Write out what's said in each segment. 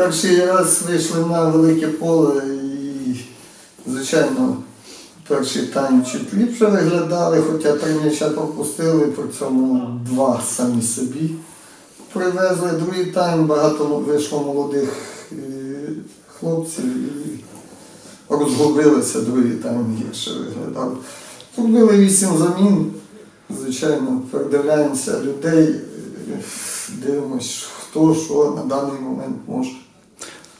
перший раз вийшли на велике поле і, звичайно, перший тайм чуть ліпше виглядали, хоча три м'яча пропустили, при цьому два самі собі привезли. Другий тайм багато вийшло молодих е, хлопців і розгубилися, другий тайм гірше виглядав. Зробили вісім замін. Звичайно, передивляємося людей, е, дивимось, хто що на даний момент може.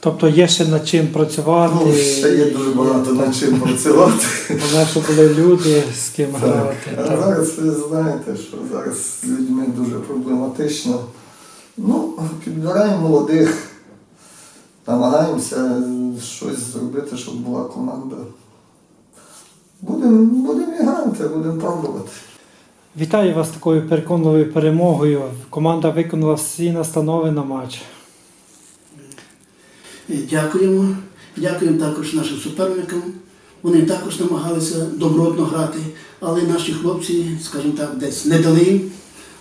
Тобто є ще над чим працювати. Ну, ще є дуже багато над чим працювати. Головне, щоб були люди, з ким Так. грати. А Так. зараз ви знаєте, що зараз з людьми дуже проблематично. Ну, підбираємо молодих, намагаємося щось зробити, щоб була команда. Будемо будем грати, будемо пробувати. Вітаю вас такою переконливою перемогою. Команда виконала всі настанови на матч. Дякуємо. Дякуємо також нашим суперникам. Вони також намагалися добротно грати, але наші хлопці, скажімо так, десь не дали їм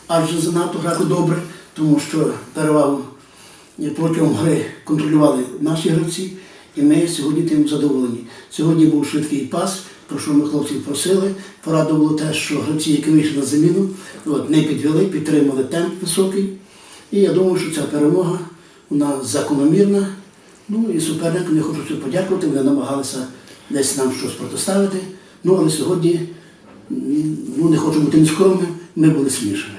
адже занадто грати добре, тому що перевагу протягом гри контролювали наші гравці, і ми сьогодні тим задоволені. Сьогодні був швидкий пас, про що ми хлопців просили. Порадувало те, що гравці, які вийшли на заміну, от, не підвели, підтримали темп високий. І я думаю, що ця перемога вона закономірна. Ну і суперникам я хочу подякувати, вони намагалися десь нам щось протиставити. Ну але сьогодні, ну не хочу бути нескромним, ми були смішані.